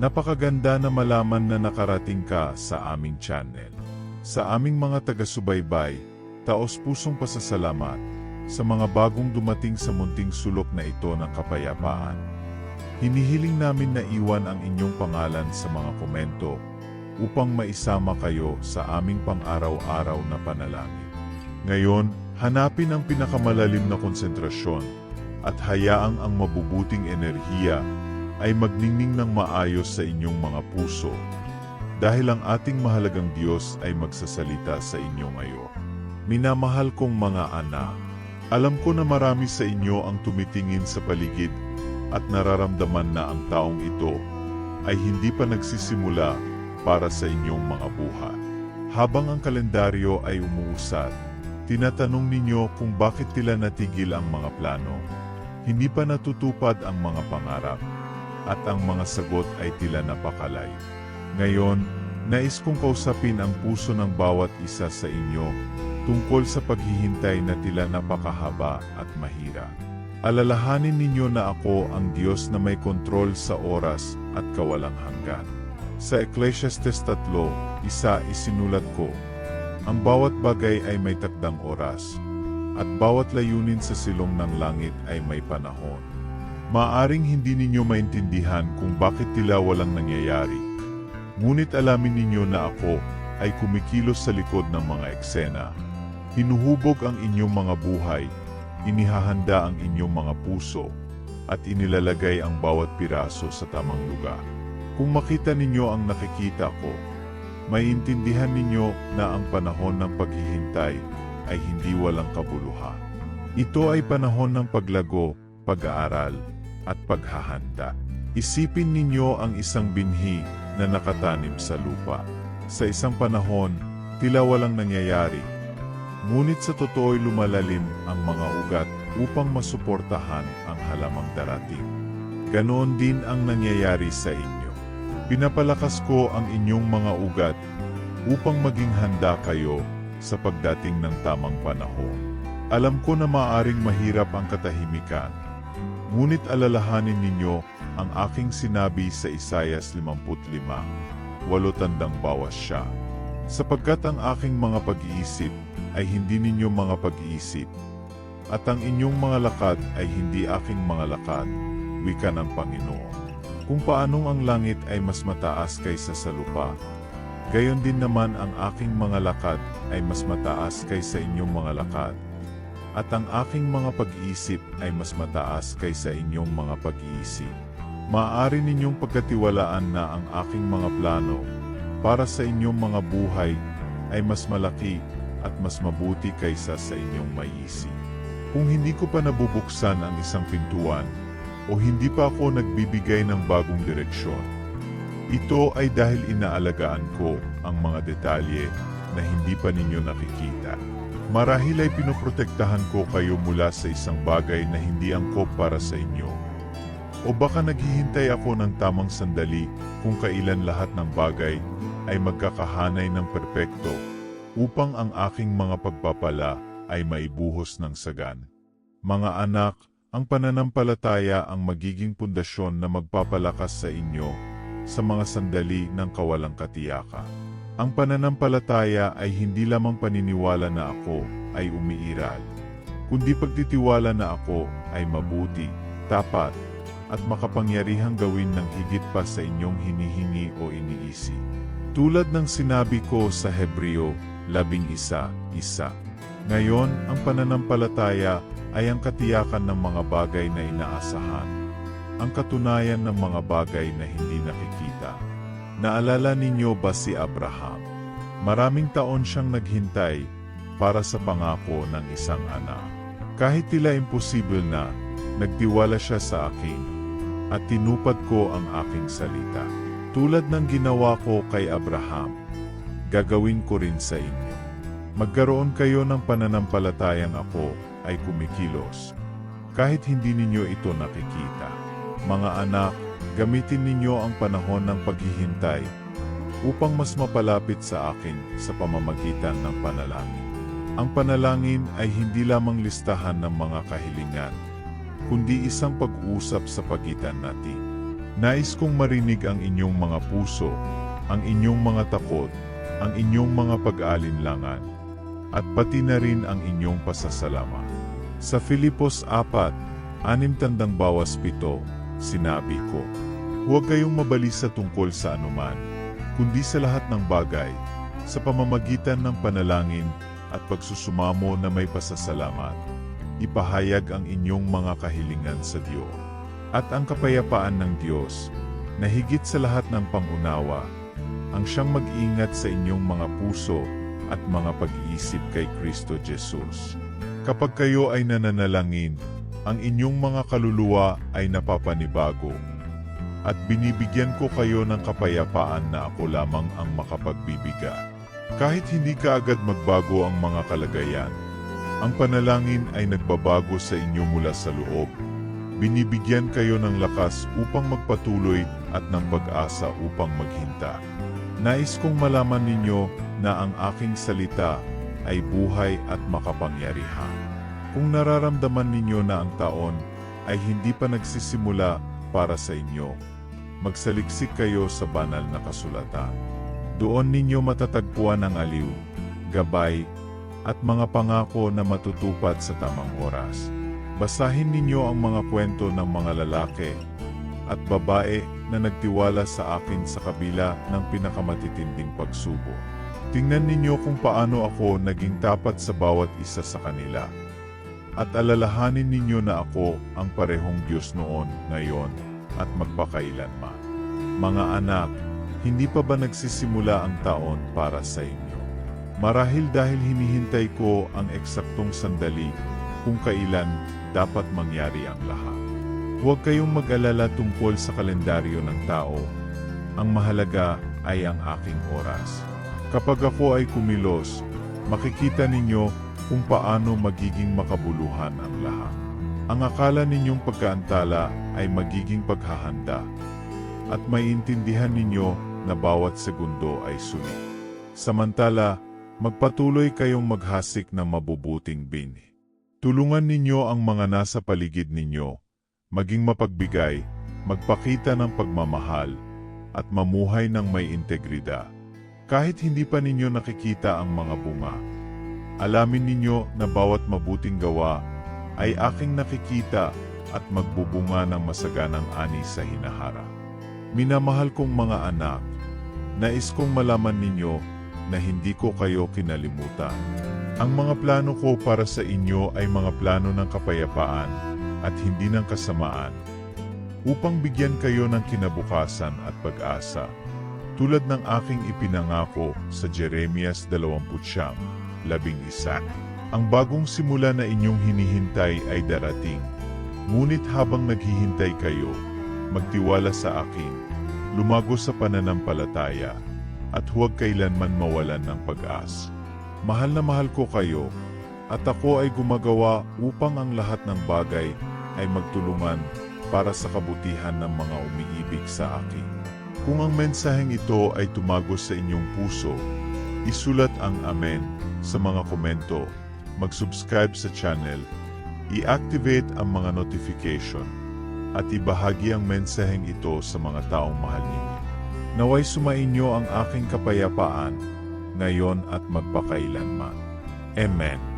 Napakaganda na malaman na nakarating ka sa aming channel. Sa aming mga taga-subaybay, taos pusong pasasalamat sa mga bagong dumating sa munting sulok na ito ng kapayapaan. Hinihiling namin na iwan ang inyong pangalan sa mga komento upang maisama kayo sa aming pang-araw-araw na panalangin. Ngayon, hanapin ang pinakamalalim na konsentrasyon at hayaang ang mabubuting enerhiya ay magningning ng maayos sa inyong mga puso dahil ang ating mahalagang Diyos ay magsasalita sa inyo ngayon. Minamahal kong mga anak, alam ko na marami sa inyo ang tumitingin sa paligid at nararamdaman na ang taong ito ay hindi pa nagsisimula para sa inyong mga buhay. Habang ang kalendaryo ay umuusad, tinatanong ninyo kung bakit tila natigil ang mga plano. Hindi pa natutupad ang mga pangarap at ang mga sagot ay tila napakalay. Ngayon, nais kong kausapin ang puso ng bawat isa sa inyo tungkol sa paghihintay na tila napakahaba at mahira. Alalahanin ninyo na ako ang Diyos na may kontrol sa oras at kawalang hanggan. Sa Ecclesiastes 3, isa isinulat ko, ang bawat bagay ay may takdang oras, at bawat layunin sa silong ng langit ay may panahon. Maaring hindi ninyo maintindihan kung bakit tila walang nangyayari. Ngunit alamin ninyo na ako ay kumikilos sa likod ng mga eksena. Hinuhubog ang inyong mga buhay, inihahanda ang inyong mga puso, at inilalagay ang bawat piraso sa tamang lugar. Kung makita ninyo ang nakikita ko, maiintindihan ninyo na ang panahon ng paghihintay ay hindi walang kabuluhan. Ito ay panahon ng paglago, pag-aaral, at paghahanda. Isipin ninyo ang isang binhi na nakatanim sa lupa. Sa isang panahon, tila walang nangyayari. Ngunit sa totoo'y lumalalim ang mga ugat upang masuportahan ang halamang darating. Ganoon din ang nangyayari sa inyo. Pinapalakas ko ang inyong mga ugat upang maging handa kayo sa pagdating ng tamang panahon. Alam ko na maaring mahirap ang katahimikan, ngunit alalahanin ninyo ang aking sinabi sa Isayas 55, walo tandang bawas siya. Sapagkat ang aking mga pag-iisip ay hindi ninyo mga pag-iisip, at ang inyong mga lakad ay hindi aking mga lakad, wika ng Panginoon. Kung paanong ang langit ay mas mataas kaysa sa lupa, gayon din naman ang aking mga lakad ay mas mataas kaysa inyong mga lakad, at ang aking mga pag-iisip ay mas mataas kaysa inyong mga pag-iisip. Maaari ninyong pagkatiwalaan na ang aking mga plano para sa inyong mga buhay ay mas malaki at mas mabuti kaysa sa inyong maiisip. Kung hindi ko pa nabubuksan ang isang pintuan o hindi pa ako nagbibigay ng bagong direksyon, ito ay dahil inaalagaan ko ang mga detalye na hindi pa ninyo nakikita. Marahil ay pinoprotektahan ko kayo mula sa isang bagay na hindi angkop para sa inyo. O baka naghihintay ako ng tamang sandali kung kailan lahat ng bagay ay magkakahanay ng perpekto upang ang aking mga pagpapala ay maibuhos ng sagan. Mga anak, ang pananampalataya ang magiging pundasyon na magpapalakas sa inyo sa mga sandali ng kawalang katiyaka. Ang pananampalataya ay hindi lamang paniniwala na ako ay umiiral, kundi pagtitiwala na ako ay mabuti, tapat, at makapangyarihang gawin ng higit pa sa inyong hinihingi o iniisip. Tulad ng sinabi ko sa Hebreo, labing isa, isa. Ngayon, ang pananampalataya ay ang katiyakan ng mga bagay na inaasahan, ang katunayan ng mga bagay na hindi nakikita. Naalala ninyo ba si Abraham? Maraming taon siyang naghintay para sa pangako ng isang anak. Kahit tila imposible na, nagtiwala siya sa akin at tinupad ko ang aking salita. Tulad ng ginawa ko kay Abraham, gagawin ko rin sa inyo. Magkaroon kayo ng pananampalatayang ako ay kumikilos. Kahit hindi ninyo ito nakikita. Mga anak, gamitin ninyo ang panahon ng paghihintay upang mas mapalapit sa akin sa pamamagitan ng panalangin. Ang panalangin ay hindi lamang listahan ng mga kahilingan, kundi isang pag-usap sa pagitan natin. Nais kong marinig ang inyong mga puso, ang inyong mga takot, ang inyong mga pag-aalinlangan, at pati na rin ang inyong pasasalamat. Sa Filipos 4, anim tandang bawas pito, sinabi ko, Huwag kayong mabalisa tungkol sa anuman, kundi sa lahat ng bagay, sa pamamagitan ng panalangin at pagsusumamo na may pasasalamat. Ipahayag ang inyong mga kahilingan sa Diyos. At ang kapayapaan ng Diyos, na higit sa lahat ng pangunawa, ang siyang mag-ingat sa inyong mga puso at mga pag-iisip kay Kristo Jesus. Kapag kayo ay nananalangin, ang inyong mga kaluluwa ay napapanibago, at binibigyan ko kayo ng kapayapaan na ako lamang ang makapagbibigay. Kahit hindi ka agad magbago ang mga kalagayan, ang panalangin ay nagbabago sa inyo mula sa loob. Binibigyan kayo ng lakas upang magpatuloy at ng pag-asa upang maghinta. Nais kong malaman ninyo na ang aking salita ay buhay at makapangyarihan. Kung nararamdaman ninyo na ang taon ay hindi pa nagsisimula para sa inyo, magsaliksik kayo sa banal na kasulatan. Doon ninyo matatagpuan ang aliw, gabay, at mga pangako na matutupad sa tamang oras. Basahin ninyo ang mga kwento ng mga lalaki at babae na nagtiwala sa akin sa kabila ng pinakamatitinding pagsubok. Tingnan ninyo kung paano ako naging tapat sa bawat isa sa kanila. At alalahanin ninyo na ako ang parehong Diyos noon, ngayon, at magpakailanman. Mga anak, hindi pa ba nagsisimula ang taon para sa inyo? Marahil dahil hinihintay ko ang eksaktong sandali kung kailan dapat mangyari ang lahat. Huwag kayong mag-alala tungkol sa kalendaryo ng tao. Ang mahalaga ay ang aking oras. Kapag ako ay kumilos, makikita ninyo kung paano magiging makabuluhan ang lahat. Ang akala ninyong pagkaantala ay magiging paghahanda at maiintindihan ninyo na bawat segundo ay sulit. Samantala, magpatuloy kayong maghasik ng mabubuting bini. Tulungan ninyo ang mga nasa paligid ninyo, maging mapagbigay, magpakita ng pagmamahal, at mamuhay ng may integridad. Kahit hindi pa ninyo nakikita ang mga bunga, alamin ninyo na bawat mabuting gawa ay aking nakikita at magbubunga ng masaganang ani sa hinaharap. Minamahal kong mga anak, nais kong malaman ninyo na hindi ko kayo kinalimutan. Ang mga plano ko para sa inyo ay mga plano ng kapayapaan at hindi ng kasamaan, upang bigyan kayo ng kinabukasan at pag-asa, tulad ng aking ipinangako sa Jeremias 20:11. Ang bagong simula na inyong hinihintay ay darating. Ngunit habang naghihintay kayo, magtiwala sa akin, lumago sa pananampalataya, at huwag kailanman mawalan ng pag-asa. Mahal na mahal ko kayo, at ako ay gumagawa upang ang lahat ng bagay ay magtulungan para sa kabutihan ng mga umiibig sa akin. Kung ang mensaheng ito ay tumagos sa inyong puso, isulat ang Amen sa mga komento, mag-subscribe sa channel, i-activate ang mga notification, at ibahagi ang mensaheng ito sa mga taong mahal ninyo. Naway sumainyo ang aking kapayapaan, ngayon at magpakailanman. Amen.